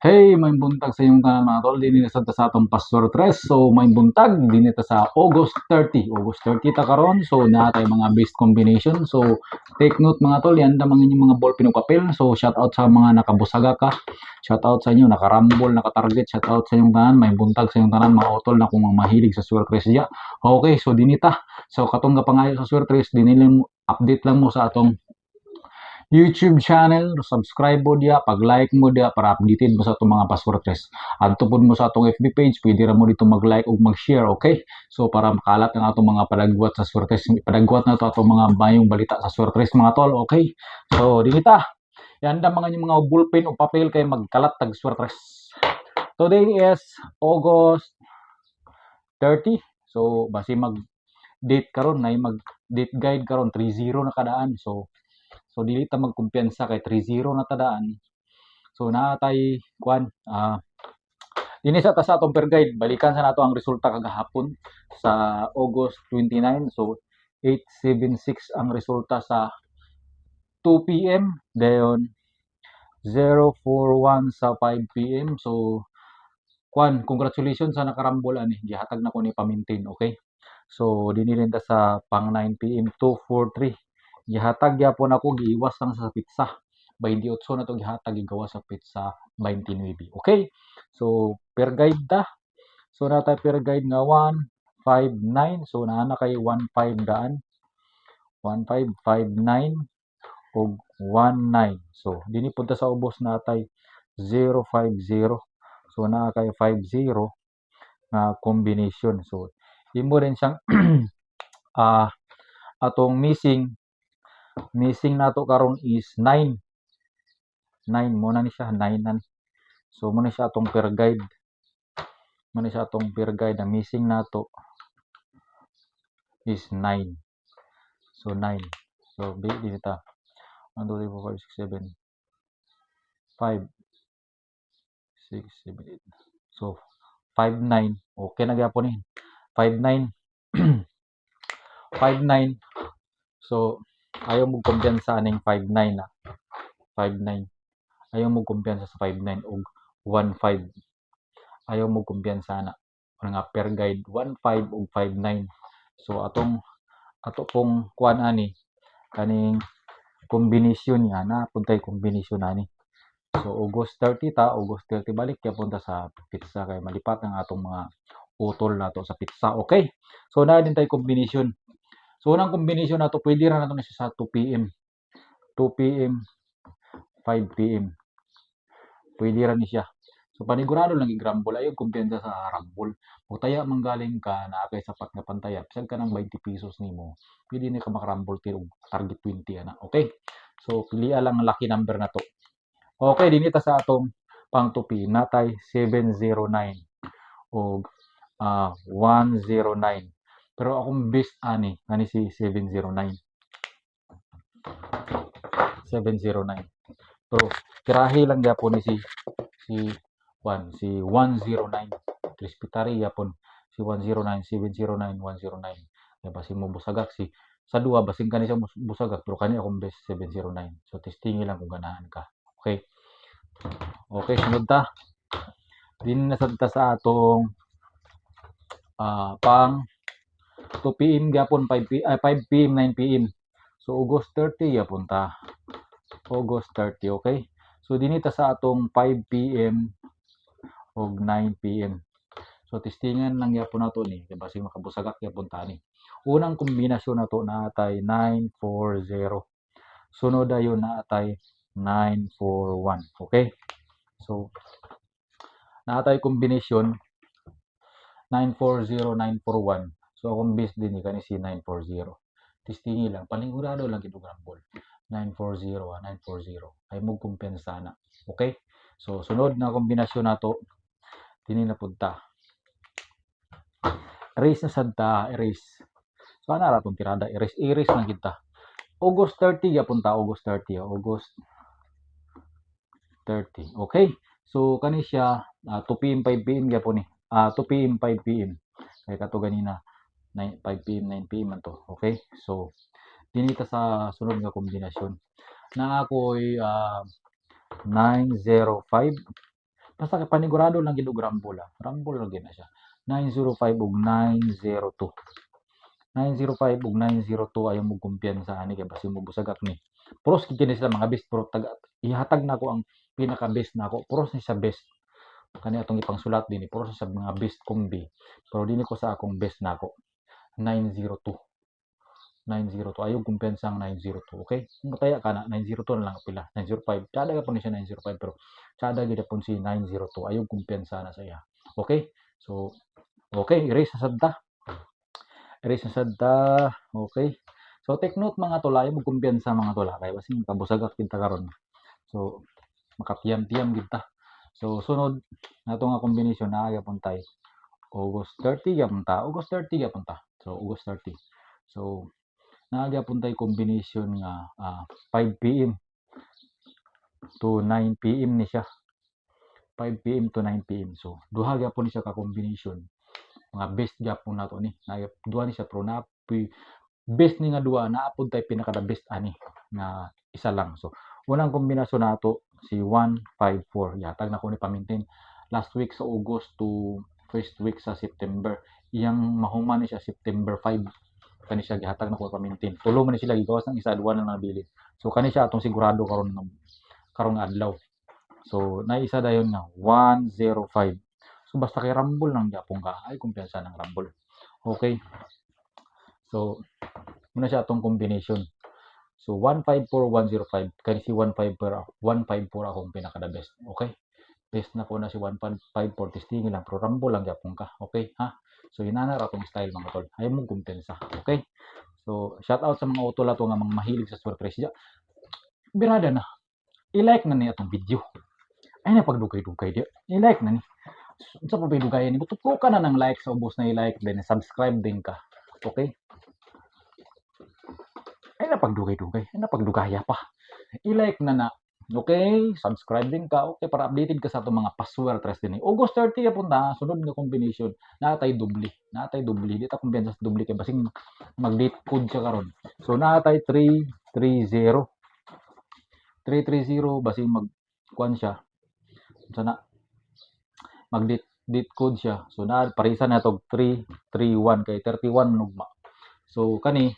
Hey, may buntag sa iyong tanan mga tol. Dinhi sa ta sa atong Pastor Tres. So, may buntag dinhi ta sa August 30. August 30 ta karon. So, naa tay mga best combination. So, take note mga tol, yan mga inyong mga ball pino papel. So, shout out sa mga nakabusaga ka. Shout out sa inyo nakarambol, nakatarget. Shout out sa inyong tanan. May buntag sa iyong tanan mga otol na kung mahilig sa Swer Tres diya. Okay, so dinhi ta. So, katong kapangayo sa Swer Tres, dinhi lang update lang mo sa atong YouTube channel, subscribe mo diya, pag-like mo diya para updated mo sa itong mga password test. At tupod mo sa atong FB page, pwede ra mo dito mag-like o mag-share, okay? So para makalat ang atong mga padagwat sa sword test, padagwat na to atong mga mayong balita sa sword test mga tol, okay? So dili ta. Yan da mga mga bullpen o papel kay magkalat tag sword test. Today is August 30. So basi mag date karon na mag date guide karon 30 na kadaan. So So dili ta magkumpiyansa kay 3-0 na tadaan. So naa tay kwan ah dinhi sa ta sa atong guide balikan sa nato ang resulta kagahapon sa August 29. So 876 ang resulta sa 2 PM dayon 041 sa 5 PM. So kwan congratulations sa nakarambol ani gihatag na ko ni pa-maintain okay. So dinhi rin ta sa pang 9 PM 243 gihatag gyapon ako giiwas lang sa pizza 28 na to gihatag gigawas sa pizza 29 okay? So per guide ta. So na tay per guide nga 159 so naa na kay 15 daan. 1559 ug 19 so dinhi punta sa ubos natay 050 so naa kay 50 nga combination. So imo rin siyang ah atong missing missing nato karon is 9 9 mo na ni siya 9 na ni. so mo na siya atong per guide. Mo na siya atong per guide. Ang missing nato is 9 so 9 so bi di ta. 1 2 3 4 5 6 7 5 6 7 8 so 5 9 okay na gyapon ni. 5 9 5 9 so ayaw mo kumpiyansa aning 5-9 na. 5-9. Ayaw mo kumpiyansa sa 5-9 og 1-5. Ayaw mo kumpiyansa na. Nga per guide 1-5 og 5-9. So atong ato pong kuan ani kaning kombinasyon niya na puntay kombinasyon ani. So August 30 ta, August 30 balik kaya punta sa pizza kay malipat ang atong mga utol nato sa pizza. Okay? So na din tay kombinasyon. So, unang kombinasyon na to, pwede ra na to na siya sa 2 p.m. 2 p.m. 5 p.m. Pwede ra ni siya. So, panigurado lang i-grumble. Ayaw kumpiyansa sa rumble. O taya manggaling ka na kay sapat nga pantaya. Pisag ka ng 20 pesos nimo. Pwede ni ka makarumble tirog target 20 ana. Okay? So, piliya lang ang lucky number na to. Okay, dinita sa atong pang 2P. Natay 709 o uh, 109. Pero akong best ani, ani si 709. 709. Pero kirahi lang gyapon ni si si 1 si 109. Crispitary gyapon si 109, 709, 109. Diba si mo busagak si sa duha basing kani siya busagak pero kani akong best 709. So testingi lang kung ganahan ka. Okay. Okay, sunod ta. Din na sa atong uh, pang 2 PM gyapon 5 p ay 5 PM 9 PM. So August 30 gyapon ta. August 30, okay? So dinita sa atong 5 PM og 9 PM. So testingan lang gyapon nato ni kay basig makabusagak gyapon ta ni. Unang kombinasyon nato naatay 940. Sunod ayon naatay 941, okay? So naatay kombinasyon 940 941 So akong base din ni kani si 940. Testingi lang, panigurado lang gid ang ball. 940 ah, 940. Ay mo kumpensa na. Okay? So sunod na kombinasyon nato dinhi na punta. Erase na sadta, erase. So ana ra tong tirada, erase, erase na kita. August 30 ya punta, August 30, oh, August 30. Okay? So kani siya uh, 2 PM 5 PM gyapon ni. Ah uh, 2 PM 5 PM. Kay kato ganina 9, 5 p.m. 9 p.m. man to. Okay? So, dinita sa sunod nga kombinasyon. Na ako'y uh, 905. Basta kay panigurado lang gid og rumble ah. Rumble lang gid na siya. 905 ug 902. 905 ug 902 ayaw mo kumpiyansa ani kay basi mo busagak ni. Pros gid kini sila mga best pro taga ihatag na ko ang pinaka best nako. Pros ni sa best. Kani atong ipangsulat din pros sa mga best kombi. Pero dili ko sa akong best nako. 902. 902 ayaw kumpiyansa ang 902 okay? Kung mataya ka na 902 na lang pila. 905 tsada ka po ni siya 905 pero tsada gid po si 902 ayaw kumpiyansa na sa okay? So okay erase na sadta erase na sadta okay? So take note mga tula ayaw mo kumpiyansa mga tula kay basi kabusagak kita karon. So makatiyam-tiyam kita. So sunod nato nga kombinasyon na aga puntay August 30 gyapon ta August 30 gyapon ta so August 30 so naaga puntay combination nga ah, 5 PM to 9 PM ni siya. 5 PM to 9 PM so duha gyapon ni siya ka combination. Mga best gyapon nato ni. Na duha ni siya pero na best ni nga duha naa pud tay pinaka the best ani nga isa lang. So unang kombinasyon nato si 154 yatag na ko ni pamintin last week sa August to first week sa September. Iyang mahuman ni siya September 5 kani siya gihatag na ko pamintin tulo man sila gigawas ng isa duwa na nabili so kani siya atong sigurado karon ng karong adlaw. So na isa dayon nga 105 so basta kay Rumble lang gyapon ka ay kumpiyansa ng Rumble okay. So muna siya atong combination. So 154105 kani si 154 154 akong pinaka the best. Okay best na ko na si 154 testingin lang pero Rumble lang gyapon ka okay ha So inana ra tong style mga tol. Ayaw mong kumpensa. Okay? So shout out sa mga utol ato nga mga mahilig sa surprise diya. Birada na. I-like na ni atong video. Ay na pagdugay-dugay diya. I-like na ni. Sa pa dugayan ni Tutuko ka na ng like sa ubos na i-like din subscribe din ka. Okay? Ay na pagdugay-dugay. Ay na pagdugaya pa. I-like na na. Okay, subscribe din ka. Okay, para updated ka sa itong mga password tres din. August 30 ya punta, sunod nga combination. Natay dubli. Natay dubli. Di ta kumbiyansa sa dubli kay basing mag-date code siya karon. So natay 330. 330 basing mag kuan siya. Sana mag-date date code siya. So na parisa na tog 331 kay 31 nugma. So kani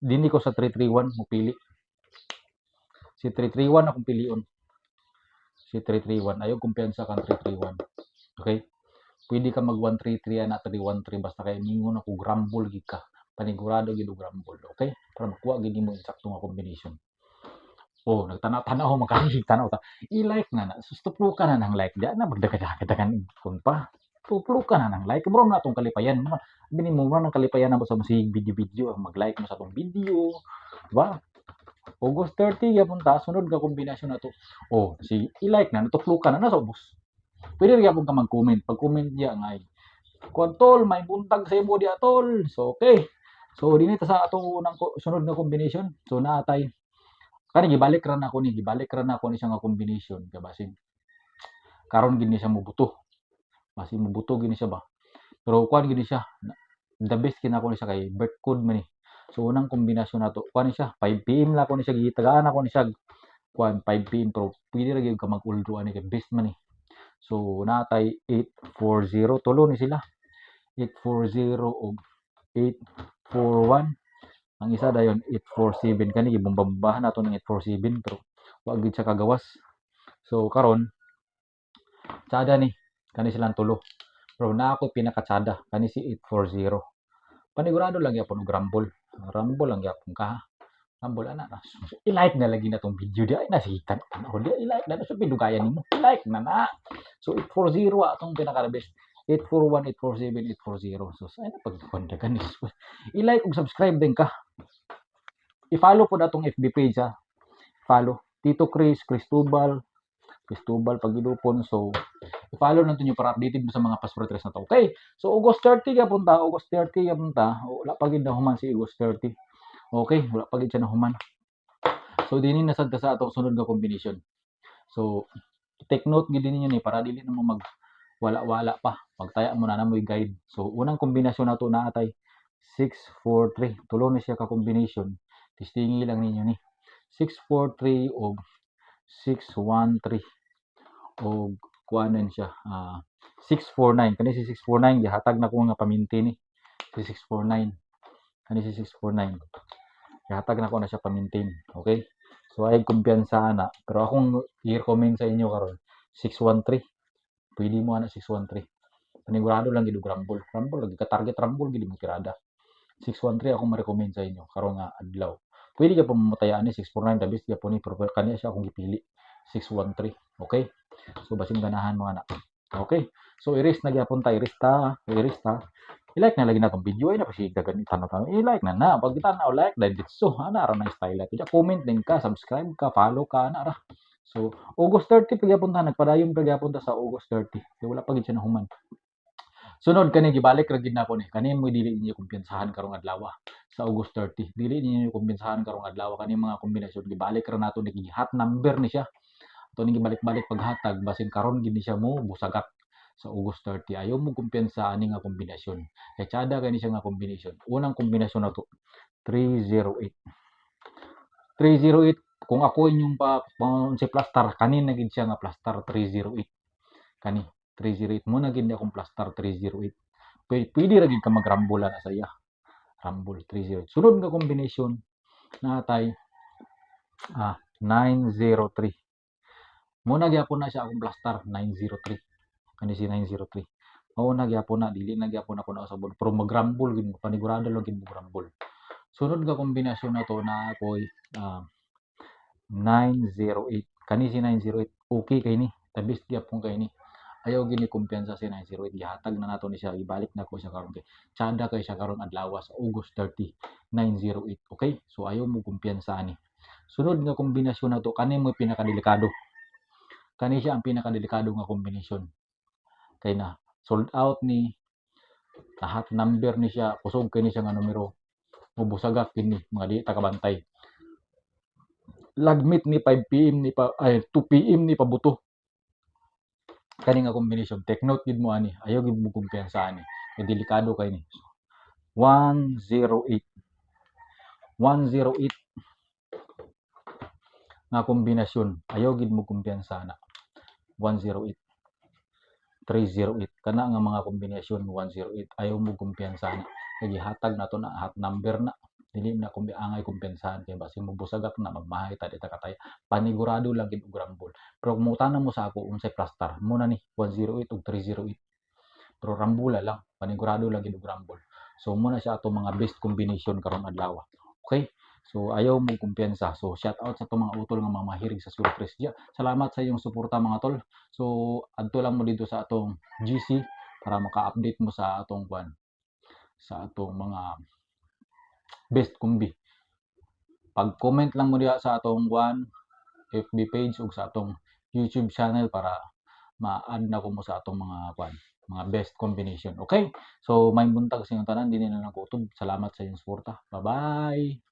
dini ko sa 331 mo pili. Si 331 akong pilion. Si 331. Ayaw kumpiyansa kang 331. Okay? Pwede ka mag 133 na 313 basta kay ningon ako grumble gid ka. Panigurado gid grumble. Okay? Para makuha gid mo insakto nga combination. Oh, nagtanaw-tanaw makahilig tanaw ta. I-like na na. Sustuplo ka na ng like. Diyan na magdagadagadagan kun pa. Tuplo ka na ng like. Bro na itong kalipayan. Bini mo mo ng kalipayan na mo sa masig video-video. Mag-like mo sa itong video. Diba? August 30 yapon ta sunod ka kombinasyon na to. Oh, si i-like na natuplo ka na nasa ubos. Pwede rin yapon ka mag-comment. Pag-comment diya ngay. Kuan tol, may buntag sa imo diya tol. So okay. So dinito sa atong unang sunod nga combination. So naatay kani gibalik ra na ako ni gibalik ra na ako ni siya nga combination kay basin karon gid ni siya mubuto basin mubuto gid siya ba pero kuan gid ni siya na- the best kina ko ni siya kay birth code man ni So unang kombinasyon nato, kuan siya 5 PM la ni siya gitagaan ako ni siya kuan 5 PM pero pwede ra gyud ka mag-ulduan ni kay best man ni. So natay 840 tulo ni sila. 840 ug 841 ang isa dayon 847 kani gibumbambahan nato ng 847 pero wa gid siya kagawas. So karon tsada ni kani silang tulo. Pero na ako pinakatsada kani si 840. Panigurado lang yapon og rumble. Rumble lang yapon ka. Rumble ana na. So, i-like na lagi na tong video di ay nasitan. Ano di i-like na sa pinugayan nimo. I-like na na. So 840 atong pinaka best. 841, 847, 840. So, saan na pagkondagan is I-like ug subscribe din ka. I-follow po na itong FB page ha. Follow. Tito Chris, Cristobal, Cristobal Pagilupon. So, i-follow natin nyo para updated sa mga passport tres na to. Okay. So, August 30 ka punta. August 30 ka punta. Wala pa gid human si August 30. Okay. Wala pa gid siya na human. So, dinin na sad sa atong sunod nga combination. So, take note gid ninyo ni para dili na mo mag wala-wala pa. Pagtaya mo na na mo guide. So, unang kombinasyon na to na atay 643. Tulo na siya ka combination. Tistingi lang ninyo ni. 643 o 613 o kuanan siya ah 649 kani si 649 gihatag na ko nga paminti ni si 649 kani si 649 gihatag na ko na siya pamintin okay? So ay kumpiyansa na. Pero akong i-recommend sa inyo karon 613 pwede mo ana 613 panigurado lang gid rumble. Rumble lagi ka target rumble gid mo tirada 613 akong ma-recommend sa inyo karon nga adlaw pwede ka pa mamutayaan ni 649 dabis gyapon ni pero kaniya siya akong gipili. 613 okay? So basin ganahan mo ana okay? So iris na gyapon ta iris ta iris ta. I-like na lagi na tong video ay na kasi dagan tanong tanong i-like na na. Pag tanaw like dahil ditso ana ra na style at comment din ka subscribe ka follow ka ana ra. So August 30 pagyapon ta nagpadayon pagyapon sa August 30 kay wala pa gid siya nahuman sunod kani gibalik ra gid nako ni. Kani mo dili niyo kumpiyansahan karong adlaw sa August 30 dili niyo kumpiyansahan karong adlaw kani mga kombinasyon gibalik ra nato ni hot number ni siya. Ato ni gibalik-balik paghatag basin karon gid ni siya mo busagak sa August 30 ayaw mo kumpiyansa ani nga kombinasyon. Kay tsada kani siya nga kombinasyon. Unang kombinasyon nato 308 308 kung ako inyong pa, si plastar kani na gid siya nga plastar 308 kani 308 mo na gid akong plastar 308 pwede, pwede ra gid ka magrambula na sa iya rumble 308 sunod nga kombinasyon natay ah 903 mo na gyapon na siya akong plastar 903 kani si 903 mao na gyapon na dili na gyapon ako na usabon. Pero magrambol gid mo panigurado lang gid mo grambol sunod nga kombinasyon na to na ako'y ah, 908 kani si 908 okay kay ni. Tabis gyapon kay ni ayaw gini kumpiyansa si 908 gihatag na nato ni siya. Ibalik na ko siya karon kay tsada kay siya karon adlaw sa August 30 908 okay? So ayaw mo kumpiyansa ni. Sunod nga kombinasyon na to kani mo pinakadelikado. Kani siya ang pinakadelikado nga kombinasyon. Kay na sold out ni lahat number ni siya kusog kay ni siya nga numero. Mubusagak kini mga di ta kabantay lagmit ni 5 PM ni pa ay 2 PM ni pabuto kani nga kombinasyon take note gid mo ani. Ayaw gid mo kumpiyansa ani. Kay delikado kay ni. 108 108 nga kombinasyon. Ayaw gid mo kumpiyansa na 108 308 kana nga mga kombinasyon 108 ayaw mo kumpiyansa na kay gihatag nato na hat number na dili na kumbi angay kumpiyansahan kay basi mo busagak na magmahay ta dita katay panigurado lang gid og rumble pero kung mo sa ako unsay plastar mo na ni 108 ug 308 pero rambula lang panigurado lang gid og rumble so mo na siya ato mga best combination karon adlaw. Okay? So ayaw mo kumpiyansa. So shout out sa itong mga utol nga mga mahirig sa surprise. Yeah, salamat sa iyong suporta mga tol. So adto lang mo dito sa atong GC para maka-update mo sa atong kwan sa atong mga best kumbi. Pag-comment lang mo diha sa atong kwan FB page ug sa atong YouTube channel para ma-add na ko mo sa atong mga kwan mga best combination. Okay? So may buntag sa inyong tanan dinhi na lang ko Salamat sa iyong suporta. Bye-bye.